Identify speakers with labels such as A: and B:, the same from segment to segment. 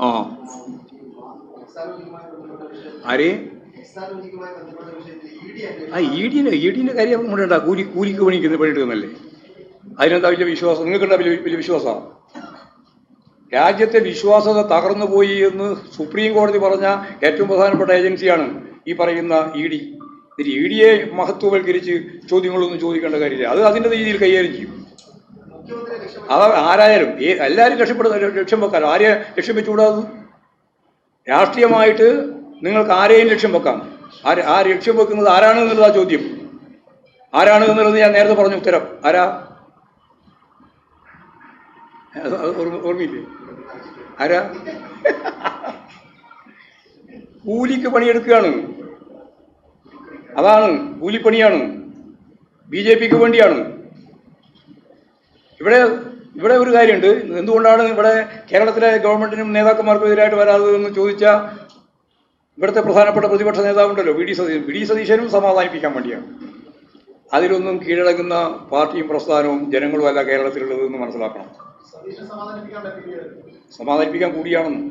A: ആ. ആര്? ആ ഇ ഡി ഇ ഡിന്റെ കാര്യം കൊണ്ടുണ്ടാ കൂലി കൂലിക്ക് പണിക്കുന്ന പണിയെടുക്കുന്നല്ലേ അതിനെന്താ വലിയ വിശ്വാസം? നിങ്ങൾക്കെന്താ വലിയ വലിയ വിശ്വാസമാണ് രാജ്യത്തെ വിശ്വാസത തകർന്നു പോയി എന്ന് സുപ്രീം കോടതി പറഞ്ഞ ഏറ്റവും പ്രധാനപ്പെട്ട ഏജൻസിയാണ് ഈ പറയുന്ന ഇ ഡി ഇ ഡിയെ മഹത്വവൽക്കരിച്ച് ചോദ്യങ്ങളൊന്നും ചോദിക്കേണ്ട കാര്യമില്ല. അത് അതിന്റെ രീതിയിൽ കൈകാര്യം ചെയ്യും. അത് ആരായാലും ഈ എല്ലാവരും രക്ഷപ്പെടുന്ന ലക്ഷ്യം വെക്കാൻ. ആരെ ലക്ഷ്യം വെച്ചുകൂടാതെ രാഷ്ട്രീയമായിട്ട് നിങ്ങൾക്ക് ആരെയും ലക്ഷ്യം വെക്കാം. ആ ലക്ഷ്യം വെക്കുന്നത് ആരാണ് എന്നുള്ളതാ ചോദ്യം. ആരാണ് എന്നുള്ളത് ഞാൻ നേരത്തെ പറഞ്ഞു ഉത്തരം. ആരാ? ഓർമ്മയില്ലേ? ആരാ? കൂലിക്ക് പണിയെടുക്കുകയാണ്. അതാണ് കൂലിപ്പണിയാണ്. ബി ജെ പിക്ക് വേണ്ടിയാണ്. ഇവിടെ ഇവിടെ ഒരു കാര്യമുണ്ട്. എന്തുകൊണ്ടാണ് ഇവിടെ കേരളത്തിലെ ഗവൺമെന്റിനും നേതാക്കന്മാർക്കും എതിരായിട്ട് വരാത്തതെന്ന് ചോദിച്ച ഇവിടുത്തെ പ്രധാനപ്പെട്ട പ്രതിപക്ഷ നേതാവുണ്ടല്ലോ V D Satheesan V D സതീശനും സമാധാനിപ്പിക്കാൻ വേണ്ടിയാണ്. അതിലൊന്നും കീഴടങ്ങുന്ന പാർട്ടിയും പ്രസ്ഥാനവും ജനങ്ങളും അല്ല കേരളത്തിലുള്ളതെന്ന് മനസ്സിലാക്കണം. സമാധാനിപ്പിക്കാൻ കൂടിയാണെന്ന്.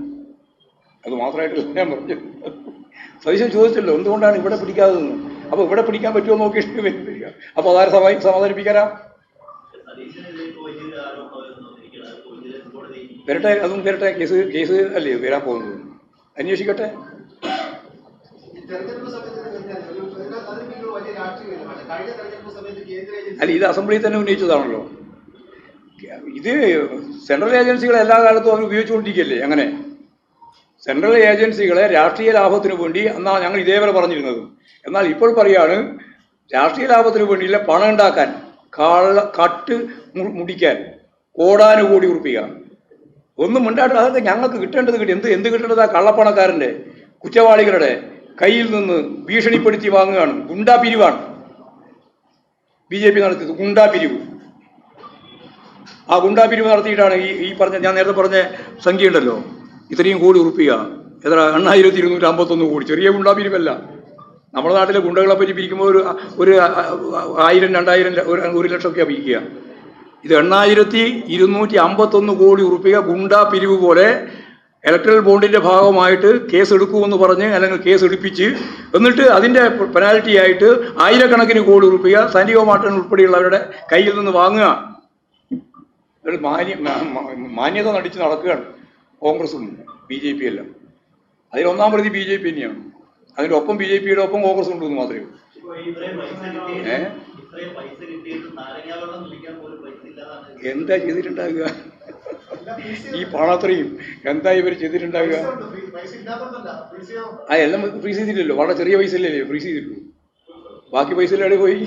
A: അത് മാത്രമായിട്ടല്ല ഞാൻ പറഞ്ഞു സതീശൻ ചോദിച്ചല്ലോ എന്തുകൊണ്ടാണ് ഇവിടെ പിടിക്കാത്തതെന്ന്? അപ്പോൾ ഇവിടെ പിടിക്കാൻ പറ്റുമോ നോക്കിയിട്ട് അപ്പൊ അപ്പോൾ അതാരെ സമാ സമാധാനിപ്പിക്കാനാ? വരട്ടെ അതും വരട്ടെ കേസ് കേസ് അല്ലേ വരാൻ പോകുന്നത്? അന്വേഷിക്കട്ടെ. അല്ല ഇത് അസംബ്ലിയിൽ തന്നെ ഉന്നയിച്ചതാണല്ലോ. ഇത് സെൻട്രൽ ഏജൻസികളെ എല്ലാ കാലത്തും അവർ ഉപയോഗിച്ചുകൊണ്ടിരിക്കുകയല്ലേ അങ്ങനെ? സെൻട്രൽ ഏജൻസികളെ രാഷ്ട്രീയ ലാഭത്തിന് വേണ്ടി എന്നാ ഞങ്ങൾ ഇതേവരെ പറഞ്ഞിരുന്നത്. എന്നാൽ ഇപ്പോൾ പറയാണ് രാഷ്ട്രീയ ലാഭത്തിന് വേണ്ടിയില്ല പണം ഉണ്ടാക്കാൻ കാള കട്ട് മുടിക്കാൻ കോടാനുകൂടി ഉറപ്പിക്കുക ഒന്നും മിണ്ടാട്ട് അതൊക്കെ ഞങ്ങൾക്ക് കിട്ടേണ്ടത് കിട്ടി. എന്ത് എന്ത് കിട്ടേണ്ടത് ആ കള്ളപ്പണക്കാരന്റെ? കുറ്റവാളികളുടെ കയ്യിൽ നിന്ന് ഭീഷണിപ്പെടുത്തി വാങ്ങുകയാണ്. ഗുണ്ടാ പിരിവാണ്. ബി ജെ പി നടത്തിയത് ഗുണ്ടാ പിരിവ്. ആ ഗുണ്ടാ പിരിവ് നടത്തിയിട്ടാണ് ഈ ഈ പറഞ്ഞ ഞാൻ നേരത്തെ പറഞ്ഞ സംഖ്യ ഉണ്ടല്ലോ. ഇത്രയും കോടി ഉറപ്പിക. എത്ര? എണ്ണായിരത്തി ഇരുന്നൂറ്റി അമ്പത്തൊന്ന് കോടി. ചെറിയ ഗുണ്ടാ പിരിവല്ല. നമ്മുടെ നാട്ടിലെ ഗുണ്ടകളെ പറ്റി പിരിക്കുമ്പോൾ ഒരു ഒരു ആയിരം രണ്ടായിരം ഒരു ലക്ഷമൊക്കെയാണ് പിരിക്കുക. ഇത് എണ്ണായിരത്തി ഇരുന്നൂറ്റി അമ്പത്തൊന്ന് കോടി ഉറുപ്പിക ഗുണ്ടാ പിരിവ് പോലെ ഇലക്ട്രൽ ബോണ്ടിന്റെ ഭാഗമായിട്ട് കേസ് എടുക്കുമെന്ന് പറഞ്ഞ് അല്ലെങ്കിൽ കേസ് എടുപ്പിച്ച് എന്നിട്ട് അതിന്റെ പെനാൽറ്റി ആയിട്ട് ആയിരക്കണക്കിന് കോടി ഉറുപ്പിക സൈനിക മാട്ടൻ ഉൾപ്പെടെയുള്ളവരുടെ കയ്യിൽ നിന്ന് വാങ്ങുക. മാന്യ മാന്യത നടിച്ച് നടക്കുകയാണ് കോൺഗ്രസും ബി ജെ പി എല്ലാം. അതിൽ ഒന്നാം പ്രതി ബി ജെ പി തന്നെയാണ്. അതിന്റെ ഒപ്പം ബി ജെ പിയുടെ ഒപ്പം കോൺഗ്രസ് ഉണ്ടെന്ന് മാത്രമേ ഉള്ളൂ.
B: ഇപ്പോൾ
A: എന്താ ചെയ്തിട്ടുണ്ടാകുക ഈ പാണാത്രയും എന്താ ഇവർ ചെയ്തിട്ടുണ്ടാകുക ആ എല്ലാം ഫ്രീസ് ചെയ്തിട്ടില്ലല്ലോ വളരെ ചെറിയ പൈസ അല്ലേ ഫ്രീസ് ചെയ്തിട്ടുള്ളൂ. ബാക്കി പൈസ എവിടെ പോയി?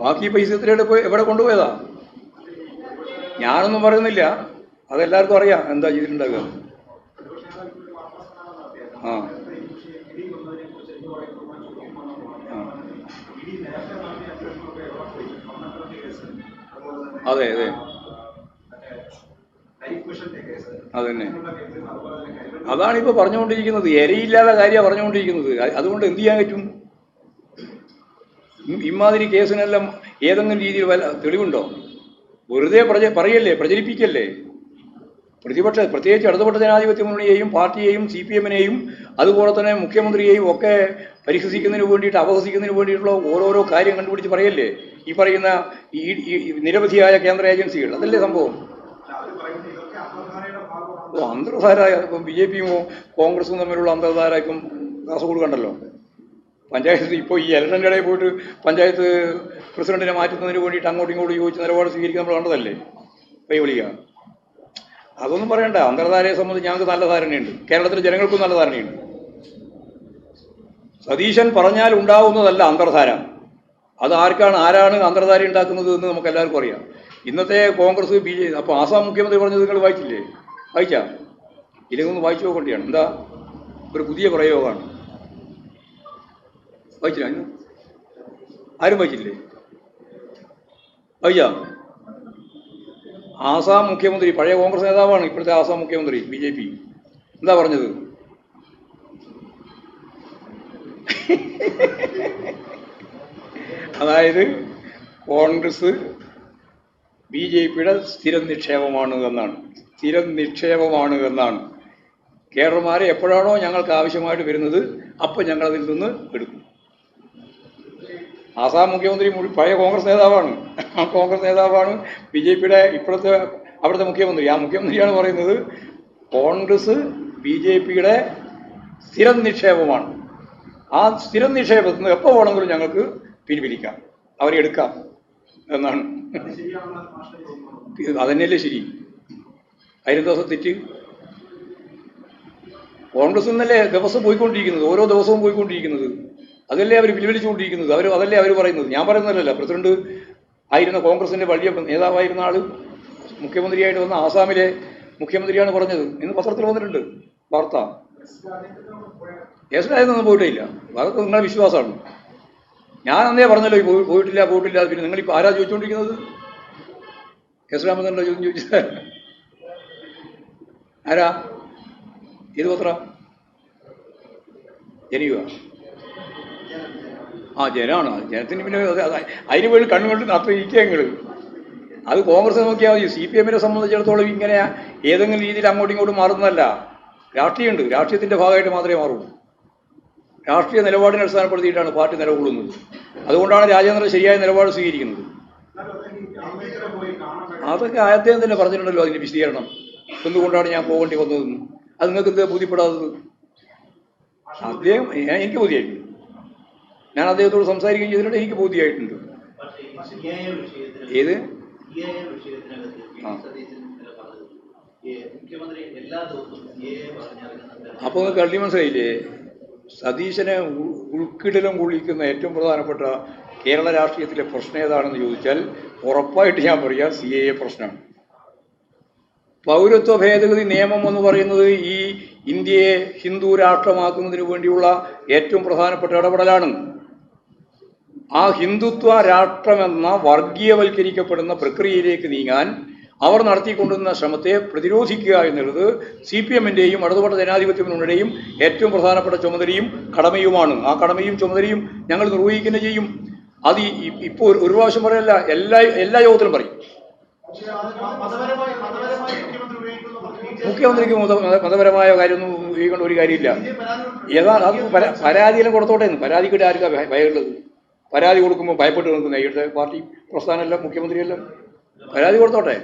A: ബാക്കി പൈസ എത്രയുടെ പോയി? എവിടെ കൊണ്ടുപോയതാ? ഞാനൊന്നും പറയുന്നില്ല. അതെല്ലാവർക്കും അറിയാം എന്താ ചെയ്തിട്ടുണ്ടാകുക ആ. അതെ അതെ. അതന്നെ. അതാണ് ഇപ്പൊ പറഞ്ഞുകൊണ്ടിരിക്കുന്നത്. എരയില്ലാതെ കാര്യമാണ് പറഞ്ഞുകൊണ്ടിരിക്കുന്നത്. അതുകൊണ്ട് എന്ത് ചെയ്യാൻ പറ്റും? ഇമാതിരി കേസിനെല്ലാം ഏതെങ്കിലും രീതിയിൽ വല്ല തെളിവുണ്ടോ? വെറുതെ പ്രച പറയല്ലേ? പ്രചരിപ്പിക്കല്ലേ? പ്രതിപക്ഷ പ്രത്യേകിച്ച് ഇടതുപക്ഷ ജനാധിപത്യ മുന്നണിയെയും പാർട്ടിയെയും സി പി എമ്മിനെയും അതുപോലെ തന്നെ മുഖ്യമന്ത്രിയെയും ഒക്കെ പരിഹസിക്കുന്നതിന് വേണ്ടിയിട്ട് അപഹസിക്കുന്നതിന് വേണ്ടിയിട്ടുള്ള ഓരോരോ കാര്യം കണ്ടുപിടിച്ച് പറയല്ലേ? ഈ പറയുന്ന ഈ നിരവധിയായ കേന്ദ്ര ഏജൻസികൾ അതല്ലേ സംഭവം? അന്തർധാര ഇപ്പം ബി ജെ പിയും കോൺഗ്രസും തമ്മിലുള്ള അന്തർധാര ഇപ്പം കാസർഗോഡ് കണ്ടല്ലോ. പഞ്ചായത്ത് ഇപ്പോൾ ഈ ഇലക്ഷന്റെ ഇടയിൽ പോയിട്ട് പഞ്ചായത്ത് പ്രസിഡന്റിനെ മാറ്റുന്നതിന് വേണ്ടിയിട്ട് അങ്ങോട്ടും ഇങ്ങോട്ടും ചോദിച്ച് നിലപാട് സ്വീകരിക്കാൻ നമ്മൾ കണ്ടതല്ലേ? കൈ വിളിക്കുക അതൊന്നും പറയണ്ട. അന്തർധാരയെ സംബന്ധിച്ച് ഞങ്ങൾക്ക് നല്ല ധാരണയുണ്ട്. കേരളത്തിലെ ജനങ്ങൾക്കും നല്ല ധാരണയുണ്ട്. സതീശൻ പറഞ്ഞാൽ ഉണ്ടാവുന്നതല്ല അന്തർധാര. അത് ആർക്കാണ് ആരാണ് അന്തർധാര ഉണ്ടാക്കുന്നത് എന്ന് നമുക്ക് എല്ലാവർക്കും അറിയാം. ഇന്നത്തെ കോൺഗ്രസ് ബി ജെ അപ്പോൾ ആസാം മുഖ്യമന്ത്രി പറഞ്ഞത് നിങ്ങൾ വായിച്ചില്ലേ? വായിച്ചാ? ഇല്ലെങ്കിൽ ഒന്ന് വായിച്ചു നോക്കേണ്ടിയാണ്. എന്താ? ഒരു പുതിയ പ്രയോഗമാണ്. വായിച്ചില്ല? ആരും വായിച്ചില്ലേ? വായിച്ചാ? ആസാം മുഖ്യമന്ത്രി പഴയ കോൺഗ്രസ് നേതാവാണ് ഇപ്പോഴത്തെ ആസാം മുഖ്യമന്ത്രി ബി ജെ പി. എന്താ പറഞ്ഞത്? അതായത് കോൺഗ്രസ് ബി ജെ പിയുടെ സ്ഥിരം നിക്ഷേപമാണ് എന്നാണ്. സ്ഥിരം നിക്ഷേപമാണ് എന്നാണ്. കേരളമാരെ എപ്പോഴാണോ ഞങ്ങൾക്ക് ആവശ്യമായിട്ട് വരുന്നത് അപ്പോൾ ഞങ്ങൾ അതിൽ നിന്ന് എടുക്കും. ആസാം മുഖ്യമന്ത്രി പഴയ കോൺഗ്രസ് നേതാവാണ്. ആ കോൺഗ്രസ് നേതാവാണ് ബി ജെ പിയുടെ ഇപ്പോഴത്തെ അവിടുത്തെ മുഖ്യമന്ത്രി. ആ മുഖ്യമന്ത്രിയാണ് പറയുന്നത് കോൺഗ്രസ് ബി ജെ പിയുടെ സ്ഥിരം നിക്ഷേപമാണ്. ആ സ്ഥിരം നിക്ഷേപത്തിൽ നിന്ന് എപ്പോൾ വേണമെങ്കിലും ഞങ്ങൾക്ക് പിൻവലിക്കാം. അവരെ എടുക്കാം എന്നാണ്. അതന്നെയല്ലേ ശരി? അതിന് ദിവസം തെറ്റ്? കോൺഗ്രസ് എന്നല്ലേ ദിവസം പോയിക്കൊണ്ടിരിക്കുന്നത് ഓരോ ദിവസവും പോയിക്കൊണ്ടിരിക്കുന്നത്. അതല്ലേ അവർ പിൻവലിച്ചുകൊണ്ടിരിക്കുന്നത്? അവർ അതല്ലേ അവർ പറയുന്നത്? ഞാൻ പറയുന്നതല്ല പ്രസിഡന്റ് ആയിരുന്ന കോൺഗ്രസിന്റെ വലിയ നേതാവായിരുന്ന ആൾ മുഖ്യമന്ത്രിയായിട്ട് വന്ന ആസാമിലെ മുഖ്യമന്ത്രിയാണ് പറഞ്ഞത്. ഇന്ന് പത്രത്തിൽ വന്നിട്ടുണ്ട് വാർത്ത. കേസിലായതൊന്നും പോയിട്ടേ ഇല്ല അതൊക്കെ നിങ്ങളുടെ വിശ്വാസമാണ്. ഞാൻ അന്നേ പറഞ്ഞല്ലോ പോയിട്ടില്ല പോയിട്ടില്ല പിന്നെ നിങ്ങളിപ്പോൾ ആരാ ചോദിച്ചുകൊണ്ടിരിക്കുന്നത് യേശുരാമചന്ദ്രന്റെ ചോദ്യം ചോദിച്ചത്? ആരാ? ഏത് പത്ര? ജനിയുക ആ ജനാണ്. ജനത്തിന് പിന്നെ അത് അത് അതിന് വേണ്ടി കണ്ണുകൊണ്ട് നടത്തി ഇരിക്കുക അത് കോൺഗ്രസ് നോക്കിയാൽ മതി. സി പി എമ്മിനെ സംബന്ധിച്ചിടത്തോളം ഇങ്ങനെ ഏതെങ്കിലും രീതിയിൽ അങ്ങോട്ടും ഇങ്ങോട്ടും മാറുന്നതല്ല. രാഷ്ട്രീയമുണ്ട്. രാഷ്ട്രീയത്തിന്റെ ഭാഗമായിട്ട് മാത്രമേ മാറൂ രാഷ്ട്രീയ നിലപാടിനെ അടിസ്ഥാനപ്പെടുത്തിയിട്ടാണ് പാർട്ടി നിലകൊള്ളുന്നത്. അതുകൊണ്ടാണ് രാജേന്ദ്രൻ ശരിയായ നിലപാട് സ്വീകരിക്കുന്നത്. അതൊക്കെ അദ്ദേഹം തന്നെ പറഞ്ഞിട്ടുണ്ടല്ലോ അതിന്റെ വിശദീകരണം. എന്തുകൊണ്ടാണ് ഞാൻ പോകേണ്ടി വന്നതെന്ന്. അത് നിങ്ങൾക്ക് എന്താ ബോധ്യപ്പെടാത്തത് അദ്ദേഹം എനിക്ക് ബോധ്യമായിട്ടുണ്ട്. ഞാൻ അദ്ദേഹത്തോട് സംസാരിക്കുകയും ചെയ്തിട്ടുണ്ട് എനിക്ക്
B: ബുദ്ധിയായിട്ടുണ്ട്
A: ഏത്? അപ്പോൾ കള്ളി മനസ്സിലായില്ലേ സതീശനെ ഉൾക്കിടലും കൊള്ളിക്കുന്ന ഏറ്റവും പ്രധാനപ്പെട്ട കേരള രാഷ്ട്രീയത്തിലെ പ്രശ്നം ഏതാണെന്ന് ചോദിച്ചാൽ ഉറപ്പായിട്ട് ഞാൻ പറയാം സി എ പ്രശ്നമാണ്. പൗരത്വ ഭേദഗതി നിയമം എന്ന് പറയുന്നത് ഈ ഇന്ത്യയെ ഹിന്ദു രാഷ്ട്രമാക്കുന്നതിന് വേണ്ടിയുള്ള ഏറ്റവും പ്രധാനപ്പെട്ട ഇടപെടലാണ്. ആ ഹിന്ദുത്വ രാഷ്ട്രമെന്ന വർഗീയവൽക്കരിക്കപ്പെടുന്ന പ്രക്രിയയിലേക്ക് നീങ്ങാൻ അവർ നടത്തിക്കൊണ്ടിരുന്ന ശ്രമത്തെ പ്രതിരോധിക്കുക എന്നുള്ളത് സി പി എമ്മിന്റെയും ഇടതുപക്ഷ ജനാധിപത്യ മുന്നണിയുടെയും ഏറ്റവും പ്രധാനപ്പെട്ട ചുമതലയും കടമയുമാണ്. ആ കടമയും ചുമതലയും ഞങ്ങൾ നിർവഹിക്കുന്ന ചെയ്യും. അത് ഇപ്പോൾ ഒരു- പ്രാവശ്യം പറയല്ല എല്ലാ എല്ലാ യോഗത്തിലും പറയും. മുഖ്യമന്ത്രിക്ക് മത- മത- മതപരമായ കാര്യമൊന്നും ഉപയോഗിക്കേണ്ട ഒരു കാര്യമില്ല. ഏതാ അത് പരാ- പരാതിയെല്ലാം കൊടുത്തോട്ടെ പരാതിക്കിട്ട് ആർക്കാ ഭയമുള്ളത്? പരാതി കൊടുക്കുമ്പോൾ ഭയപ്പെട്ട് നിൽക്കുന്ന ഇവിടുത്തെ പാർട്ടി പ്രസ്ഥാനമല്ല മുഖ്യമന്ത്രിയല്ല. പരാതി കൊടുത്തോട്ടെ?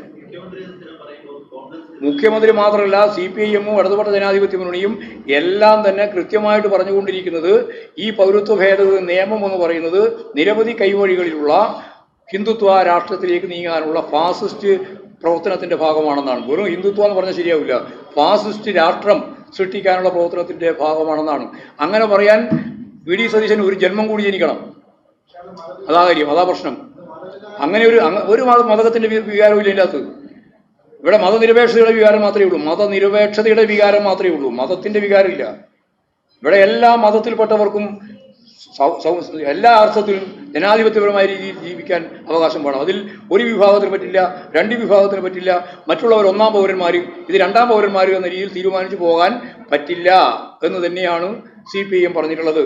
B: മുഖ്യമന്ത്രി
A: മാത്രമല്ല സി പി ഐ എമ്മും ജനാധിപത്യ മുന്നണിയും എല്ലാം തന്നെ കൃത്യമായിട്ട് പറഞ്ഞുകൊണ്ടിരിക്കുന്നത് ഈ പൗരത്വ ഭേദഗതി നിയമം എന്ന് പറയുന്നത് നിരവധി കൈവഴികളിലുള്ള ഹിന്ദുത്വ രാഷ്ട്രത്തിലേക്ക് നീങ്ങാനുള്ള ഫാസിസ്റ്റ് പ്രവർത്തനത്തിന്റെ ഭാഗമാണെന്നാണ്. വെറും ഹിന്ദുത്വം എന്ന് പറഞ്ഞാൽ ശരിയാവില്ല. ഫാസിസ്റ്റ് രാഷ്ട്രം സൃഷ്ടിക്കാനുള്ള പ്രവർത്തനത്തിന്റെ ഭാഗമാണെന്നാണ്. അങ്ങനെ പറയാൻ വി. ഡി. സതീശൻ ഒരു ജന്മം കൂടി ജനിക്കണം. അതാ കാര്യം അതാ പ്രശ്നം. അങ്ങനെ ഒരു ഒരു മതത്തിന്റെ വികാരവും ഇല്ല ഇതിനകത്ത്. ഇവിടെ മതനിരപേക്ഷതയുടെ വികാരം മാത്രമേ ഉള്ളൂ. മതനിരപേക്ഷതയുടെ വികാരം മാത്രമേ ഉള്ളൂ. മതത്തിന്റെ വികാരമില്ല. ഇവിടെ എല്ലാ മതത്തിൽപ്പെട്ടവർക്കും എല്ലാ അർത്ഥത്തിലും ജനാധിപത്യപരമായ രീതിയിൽ ജീവിക്കാൻ അവകാശം വേണം. അതിൽ ഒരു വിഭാഗത്തിന് പറ്റില്ല രണ്ട് വിഭാഗത്തിന് പറ്റില്ല മറ്റുള്ളവർ ഒന്നാം പൗരന്മാർ ഇത് രണ്ടാം പൗരന്മാർ എന്ന രീതിയിൽ തീരുമാനിച്ചു പോകാൻ പറ്റില്ല എന്ന് തന്നെയാണ് സി പി എം പറഞ്ഞിട്ടുള്ളത്.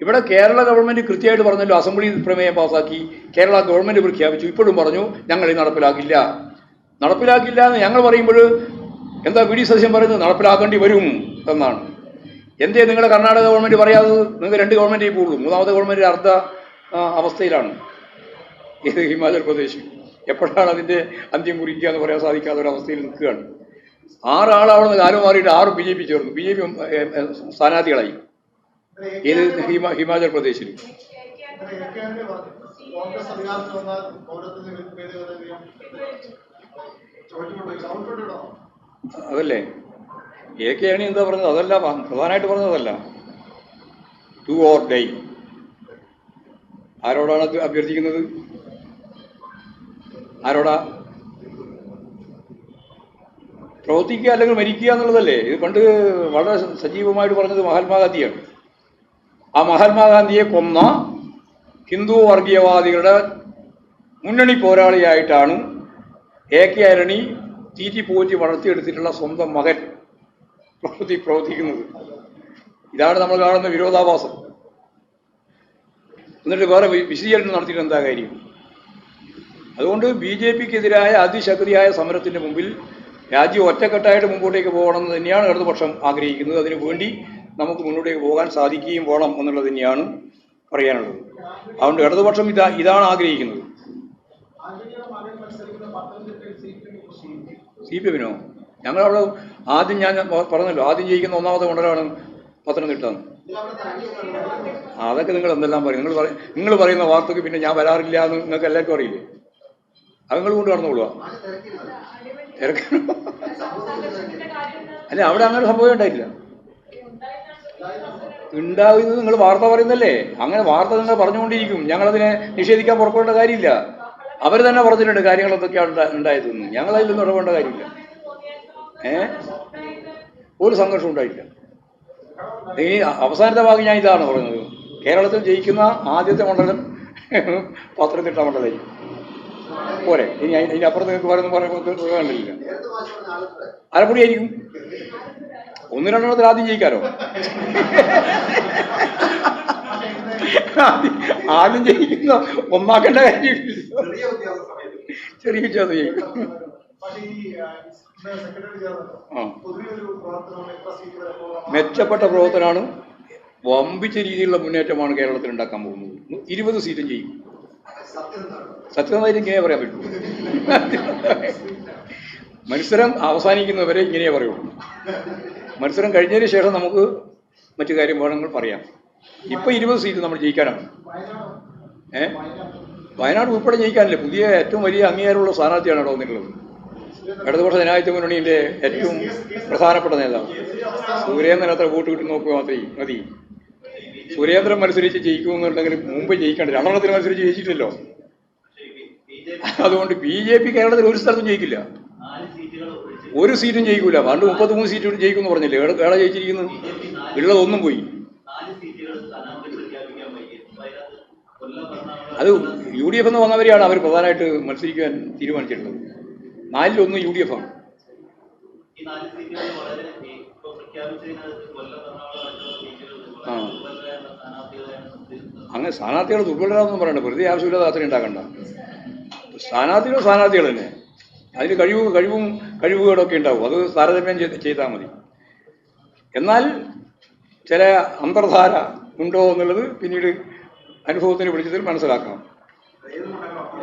A: ഇവിടെ കേരള ഗവൺമെന്റ് കൃത്യമായിട്ട് പറഞ്ഞല്ലോ അസംബ്ലി പ്രമേയം പാസാക്കി കേരള ഗവൺമെന്റ് പ്രഖ്യാപിച്ചു ഇപ്പോഴും പറഞ്ഞു ഞങ്ങൾ ഇത് നടപ്പിലാക്കില്ല. നടപ്പിലാക്കില്ല എന്ന് ഞങ്ങൾ പറയുമ്പോൾ എന്താ വി ഡി പറയുന്നത്? നടപ്പിലാക്കേണ്ടി വരും എന്നാണ്. എന്തേ നിങ്ങളുടെ കർണാടക ഗവൺമെന്റ് പറയാതെ നിങ്ങൾക്ക് രണ്ട് ഗവൺമെന്റേ പോകുള്ളൂ മൂന്നാമത്തെ ഗവൺമെന്റ് അർദ്ധ അവസ്ഥയിലാണ്. ഇത് ഹിമാചൽ പ്രദേശ്. എപ്പോഴാണ് അതിന്റെ അന്ത്യം കുറിക്കുക എന്ന് പറയാൻ സാധിക്കാത്ത ഒരു അവസ്ഥയിൽ നിൽക്കുകയാണ്. ആറാളാവണമെന്ന് കാലം മാറിയിട്ട് ആറ് ബി ജെ പി ചേർന്നു. ബി ജെ പി സ്ഥാനാർത്ഥികളായി. ഏത് ഹിമ ഹിമാചൽ പ്രദേശിൽ?
C: കോൺഗ്രസ്
A: അതല്ലേ? എ കെ ആണി എന്താ പറഞ്ഞത്? അതല്ല പ്രധാനമായിട്ട് പറഞ്ഞതല്ല ടു ഓർ ഡൈ ആരോടാണ് അഭ്യർത്ഥിക്കുന്നത്? ആരോടാ? പ്രവർത്തിക്കുക അല്ലെങ്കിൽ മരിക്കുക എന്നുള്ളതല്ലേ? ഇത് പണ്ട് വളരെ സജീവമായിട്ട് പറഞ്ഞത് മഹാത്മാഗാന്ധിയാണ്. ആ മഹാത്മാഗാന്ധിയെ കൊന്ന ഹിന്ദു വർഗീയവാദികളുടെ മുന്നണി പോരാളിയായിട്ടാണ് എ കെ ആരണി തീറ്റി പോറ്റി വളർത്തിയെടുത്തിട്ടുള്ള സ്വന്തം മകൻ പ്രവൃത്തി പ്രവർത്തിക്കുന്നത്. ഇതാണ് നമ്മൾ കാണുന്ന വിരോധാഭാസം. എന്നിട്ട് വേറെ വിശദീകരണം നടത്തിയിട്ട് എന്താ കാര്യം? അതുകൊണ്ട് ബി ജെ പിക്കെതിരായ അതിശക്തിയായ സമരത്തിന്റെ മുമ്പിൽ രാജ്യം ഒറ്റക്കെട്ടായിട്ട് മുമ്പോട്ടേക്ക് പോകണമെന്ന് തന്നെയാണ് ഇടതുപക്ഷം ആഗ്രഹിക്കുന്നത്. അതിനു വേണ്ടി നമുക്ക് മുന്നോട്ടേക്ക് പോകാൻ സാധിക്കുകയും വേണം എന്നുള്ളത് തന്നെയാണ് പറയാനുള്ളത്. അതുകൊണ്ട് ഇടതുപക്ഷം ഇതാ ഇതാണ് ആഗ്രഹിക്കുന്നത്. സി പി എമ്മിനോ ഞങ്ങളവിടെ ആദ്യം ഞാൻ പറഞ്ഞല്ലോ ആദ്യം ജയിക്കുന്ന ഒന്നാമത്തെ മണ്ഡലമാണ് പത്തനംതിട്ട. അതൊക്കെ നിങ്ങൾ എന്തെല്ലാം പറയും? നിങ്ങൾ പറയും നിങ്ങൾ പറയുന്ന വാർത്തക്ക് പിന്നെ ഞാൻ വരാറില്ല എന്ന് നിങ്ങൾക്ക് എല്ലാവർക്കും അറിയില്ലേ? അത് നിങ്ങൾ കൊണ്ട് നടന്നുകൊള്ളുക അല്ല അവിടെ അങ്ങനെ സംഭവം ഉണ്ടായില്ല ഉണ്ടാവുന്നത് നിങ്ങൾ വാർത്ത പറയുന്നല്ലേ അങ്ങനെ വാർത്ത നിങ്ങൾ പറഞ്ഞുകൊണ്ടിരിക്കും. ഞങ്ങളതിനെ നിഷേധിക്കാൻ പുറപ്പെടേണ്ട കാര്യമില്ല. അവർ തന്നെ പറഞ്ഞിട്ടുണ്ട് കാര്യങ്ങൾ എന്തൊക്കെയാണ് ഉണ്ടാ- ഉണ്ടായതെന്ന്. ഞങ്ങൾ അതിലൊന്നും ഇടപെടേണ്ട കാര്യമില്ല. ഏ? ഒരു സംഘർഷം ഉണ്ടായിട്ടില്ല ഇനി അവസാനത്തെ ഭാഗം ഞാൻ ഇതാണ് പറയുന്നത്. കേരളത്തിൽ ജയിക്കുന്ന ആദ്യത്തെ മണ്ഡലം പത്തനംതിട്ട മണ്ഡലമായിരിക്കും. പോരെ. ഇനി അതിനപ്പുറത്ത് ഇതിനപ്പുറത്ത് നിങ്ങൾക്ക് പറയുന്ന കണ്ടില്ല
C: നേരത്തെ ഭാഷ പറഞ്ഞ ആളുകൾ
A: ആലപ്പുഴ ആയിരിക്കും ഒന്ന് രണ്ടെണ്ണത്തിൽ ആദ്യം ജയിക്കാലോ? ആദ്യം- ചെയ്യുന്ന ജയിക്കുന്ന ഒന്നാക്കേണ്ട കാര്യം
C: ചെറിയ വ്യത്യാസ
A: ജയിക്കും
D: പോകാം?
A: മെച്ചപ്പെട്ട പ്രവർത്തനമാണ്. വമ്പിച്ച രീതിയിലുള്ള മുന്നേറ്റമാണ് കേരളത്തിൽ ഉണ്ടാക്കാൻ പോകുന്നത്. ഇരുപത് സീറ്റും ചെയ്യും. സത്യസന്ധമായിട്ട് ഇങ്ങനെ പറയാൻ പറ്റൂ. മത്സരം അവസാനിക്കുന്നവരെ ഇങ്ങനെ പറയുള്ളൂ. മത്സരം കഴിഞ്ഞതിന് ശേഷം നമുക്ക് മറ്റു കാര്യം വേണമെങ്കിൽ പറയാം. ഇപ്പൊ ഇരുപത് സീറ്റ് നമ്മൾ ജയിക്കാനാണ്. ഏ? വയനാട് ഉൾപ്പെടെ ജയിക്കാനില്ല. പുതിയ ഏറ്റവും വലിയ അംഗീകാരമുള്ള സ്ഥാനാർത്ഥിയാണ് അവിടെ വന്നിട്ടുള്ളത്. ഇടതുപക്ഷ ജനാധിപത്യ മുന്നണിയിലെ ഏറ്റവും പ്രധാനപ്പെട്ട നേതാവ്. സുരേന്ദ്രൻ അത്ര വോട്ട് കിട്ടി നോക്കുക മാത്രം മതി. സുരേന്ദ്രൻ മത്സരിച്ച് ജയിക്കുമെന്നുണ്ടെങ്കിൽ മുമ്പ് ജയിക്കണ്ട. രണ്ടെണ്ണത്തിന് മത്സരിച്ച് ജയിച്ചിട്ടില്ലല്ലോ. അതുകൊണ്ട് ബി ജെ പി കേരളത്തിൽ ഒരു സ്ഥലത്തും ജയിക്കില്ല. ഒരു സീറ്റും ജയിക്കൂല. പണ്ട് മുപ്പത്തിമൂന്ന് സീറ്റ് ജയിക്കുമെന്ന് പറഞ്ഞില്ലേ? ഏടെ ജയിച്ചിരിക്കുന്നു? ഉള്ളതൊന്നും പോയി. അത് യു ഡി എഫ് എന്ന് വന്നവരെയാണ് അവർ പ്രധാനമായിട്ട് മത്സരിക്കാൻ തീരുമാനിച്ചിട്ടുള്ളത്. നാലിലൊന്ന് യു ഡി എഫ് ആണ് ആ. അങ്ങനെ സ്ഥാനാർത്ഥികൾ ദുർബലരാണെന്ന് പറയണ്ട. വെറുതെ ആവശ്യമില്ലാതെ അത്രയും ഉണ്ടാക്കണ്ട. സ്ഥാനാർത്ഥികൾ സ്ഥാനാർത്ഥികൾ തന്നെ. അതിന് കഴിവ് കഴിവും കഴിവുകളൊക്കെ ഉണ്ടാവും. അത് താരതമ്യം ചെയ്ത് ചെയ്താൽ മതി. എന്നാൽ ചില അന്തർധാര ഉണ്ടോ എന്നുള്ളത് പിന്നീട് അനുഭവത്തിന് വിളിച്ചതിൽ മനസ്സിലാക്കണം.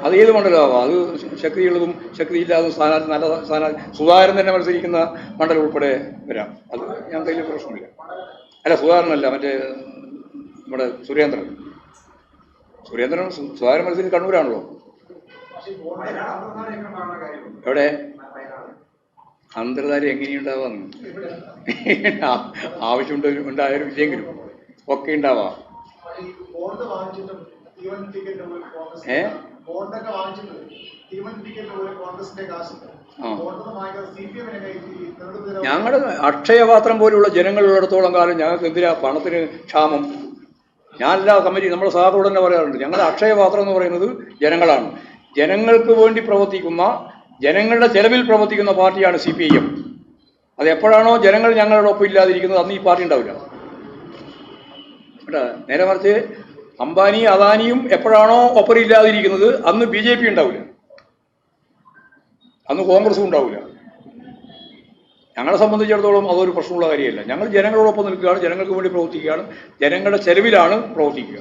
A: അത് ഏത് മണ്ഡലമാവാം? അത് ശക്തിയുള്ളതും ശക്തിയില്ലാതും സ്ഥാനാർത്ഥി നല്ല സ്ഥാനാർത്ഥി സുധാകരൻ തന്നെ മത്സരിക്കുന്ന മണ്ഡലം ഉൾപ്പെടെ വരാം. അത് ഞാൻ അതിൽ പ്രശ്നമില്ല. അല്ല സുധാകരനല്ല മറ്റേ നമ്മുടെ സുരേന്ദ്രൻ. സുരേന്ദ്രൻ സുധാകരൻ മത്സരിച്ച് കണ്ണൂരാണല്ലോ. എവിടെ? അന്തർധാര എങ്ങനെയുണ്ടാവാന്ന്? ആവശ്യമുണ്ട്? ഉണ്ടായാലും ഇല്ലെങ്കിലും ഒക്കെ ഉണ്ടാവാം. ഏ? ഞങ്ങളുടെ അക്ഷയപാത്രം പോലുള്ള ജനങ്ങളുള്ളിടത്തോളം കാലം ഞങ്ങൾക്ക് എന്തിനാ പണത്തിന് ക്ഷാമം? ഞാനെല്ലാ കമ്മിറ്റി നമ്മുടെ സാറോട് തന്നെ പറയാറുണ്ട്. ഞങ്ങളുടെ അക്ഷയപാത്രം എന്ന് പറയുന്നത് ജനങ്ങളാണ്. ജനങ്ങൾക്ക് വേണ്ടി പ്രവർത്തിക്കുന്ന ജനങ്ങളുടെ ചെലവിൽ പ്രവർത്തിക്കുന്ന പാർട്ടിയാണ് സി പി ഐ എം അത് എപ്പോഴാണോ ജനങ്ങൾ ഞങ്ങളുടെ ഒപ്പം ഇല്ലാതിരിക്കുന്നത് അന്ന് ഈ പാർട്ടി ഉണ്ടാവില്ല. കേട്ടോ നേരെ മറിച്ച് അംബാനി അദാനിയും എപ്പോഴാണോ ഒപ്പം ഇല്ലാതിരിക്കുന്നത് അന്ന് ബി ജെ പി ഉണ്ടാവില്ല. അന്ന് കോൺഗ്രസും ഉണ്ടാവില്ല. ഞങ്ങളെ സംബന്ധിച്ചിടത്തോളം അതൊരു പ്രശ്നമുള്ള കാര്യമല്ല. ഞങ്ങൾ ജനങ്ങളോടൊപ്പം നിൽക്കുകയാണ് ജനങ്ങൾക്ക് വേണ്ടി പ്രവർത്തിക്കുകയാണ് ജനങ്ങളുടെ ചെലവിലാണ് പ്രവർത്തിക്കുക.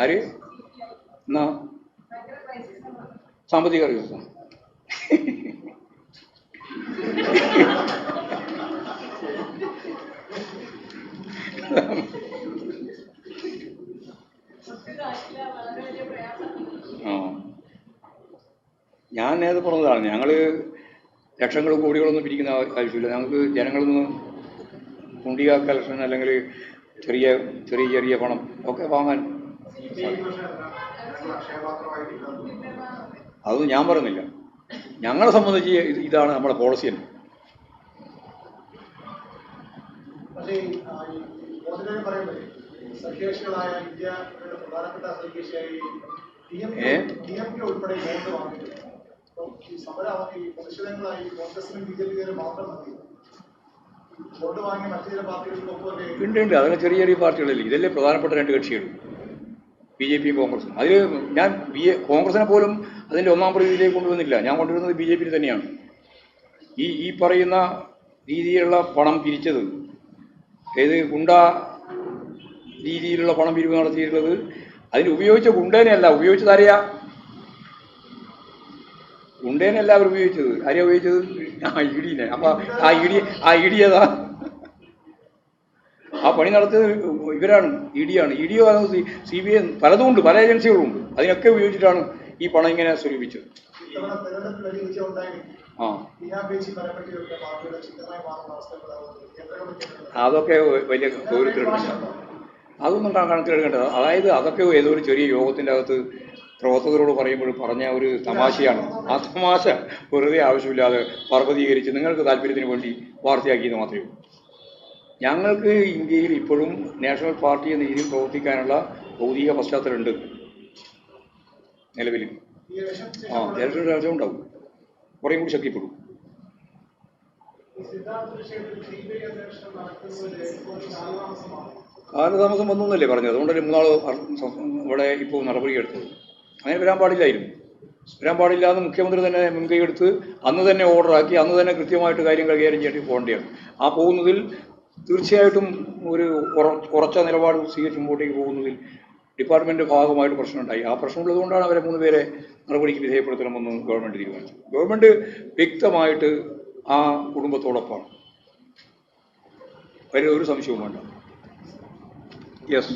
A: ആര്? എന്നാ? സാമ്പത്തിക അറിവ് ഞാൻ അത് പറഞ്ഞതാണ് ഞങ്ങൾ ലക്ഷങ്ങളും കോടികളൊന്നും പിരിക്കുന്ന ആവശ്യമില്ല. ഞങ്ങൾക്ക് ജനങ്ങളിൽ നിന്ന് കുണ്ടിക കളക്ഷൻ അല്ലെങ്കിൽ ചെറിയ ചെറിയ ചെറിയ പണം ഒക്കെ വാങ്ങാൻ അതൊന്നും ഞാൻ പറയുന്നില്ല. ഞങ്ങളെ സംബന്ധിച്ച് ഇതാണ് നമ്മുടെ പോളിസി തന്നെ. ഏ?
D: ഈ സമരം ഈ പ്രതിഷേധങ്ങളായി കോൺഗ്രസിനും ബി ജെ പിക്കാരും മാത്രം മതി. വോട്ട് വാങ്ങി മറ്റു ചില പാർട്ടികൾക്കൊപ്പം
A: ഉണ്ട് ഉണ്ട്. അതൊക്കെ ചെറിയ ചെറിയ പാർട്ടികളല്ലേ ഇതല്ലേ പ്രധാനപ്പെട്ട രണ്ട് കക്ഷികൾ? ബി ജെ പിയും കോൺഗ്രസും. അതിൽ ഞാൻ ബി എ കോൺഗ്രസിനെ പോലും അതിന്റെ ഒന്നാം പ്രതിയിലേക്ക് കൊണ്ടുവന്നില്ല ഞാൻ കൊണ്ടുവരുന്നത് ബി ജെ പിയിൽ തന്നെയാണ്. ഈ ഈ പറയുന്ന രീതിയിലുള്ള പണം പിരിച്ചത് ഏത് ഗുണ്ട രീതിയിലുള്ള പണം പിരിവ് നടത്തിയിട്ടുള്ളത് അതിന് ഉപയോഗിച്ച ഗുണ്ടേനെയല്ല ഉപയോഗിച്ചത് ഗുണ്ടേനല്ല അവർ ഉപയോഗിച്ചത്. ആരെയാ ഉപയോഗിച്ചത്? ആ ഇടീനെ അപ്പൊ ആ ഇടി ആ ഇടിയതാ ആ പണി നടത്തിയത് ഇവരാണ് ഇടിയാണ് ഇടിയോ ഡിയോ സി ബി ഐ പലതുമുണ്ട് പല ഏജൻസികളുണ്ട് അതിനൊക്കെ ഉപയോഗിച്ചിട്ടാണ് ഈ പണം ഇങ്ങനെ സ്വരൂപിച്ചത്. ആ. അതൊക്കെ വലിയ ഗൗരവത്തിലെടുക്കണ്ട അതൊന്നും കണക്കിലെടുക്കേണ്ടത്. അതായത് അതൊക്കെ ഏതോ ഒരു ചെറിയ യോഗത്തിന്റെ അകത്ത് പ്രവർത്തകരോട് പറയുമ്പോൾ പറഞ്ഞ ഒരു തമാശയാണ്. ആ തമാശ വെറുതെ ആവശ്യമില്ലാതെ പർവതീകരിച്ച് നിങ്ങൾക്ക് താല്പര്യത്തിന് വേണ്ടി വാർത്തയാക്കിയത് മാത്രമേ ഉള്ളൂ. ഞങ്ങൾക്ക് ഇന്ത്യയിൽ ഇപ്പോഴും നാഷണൽ പാർട്ടി എന്ന രീതിയിൽ പ്രവർത്തിക്കാനുള്ള ഭൗതിക പശ്ചാത്തലമുണ്ട്. നിലവിൽ. ആ ഇലക്ഷൻ രാജ്യം ഉണ്ടാവും. കുറേ കൂടി ശക്തിപ്പെടും. കാലതാമസം വന്നു എന്നല്ലേ പറഞ്ഞത്? അതുകൊണ്ടല്ലേ മൂന്നാൾ ഇവിടെ ഇപ്പോൾ നടപടിയെടുത്തത്? അങ്ങനെ വരാൻ പാടില്ലായിരുന്നു. വരാൻ പാടില്ല മുഖ്യമന്ത്രി തന്നെ മുൻകൈ എടുത്ത് അന്ന് തന്നെ ഓർഡറാക്കി അന്ന് തന്നെ കൃത്യമായിട്ട് കാര്യങ്ങൾ കൈകാര്യം ചെയ്തിട്ട് പോകേണ്ടതാണ് ആ പോകുന്നതിൽ തീർച്ചയായിട്ടും ഒരു ഉറ- ഉറച്ച നിലപാട് സ്വീകരിച്ച് മുമ്പോട്ടേക്ക് പോകുന്നതിൽ ഡിപ്പാർട്ട്മെന്റ് ഭാഗമായിട്ട് പ്രശ്നമുണ്ടായി. ആ പ്രശ്നമുള്ളത് കൊണ്ടാണ് അവരെ മൂന്ന് പേരെ നടപടിക്ക് വിധേയപ്പെടുത്തണമെന്ന് ഗവൺമെന്റ് തീരുമാനിച്ചു ഗവൺമെന്റ് വ്യക്തമായിട്ട് ആ കുടുംബത്തോടൊപ്പമാണ് അതിൽ ഒരു സംശയവും വേണ്ട. യെസ്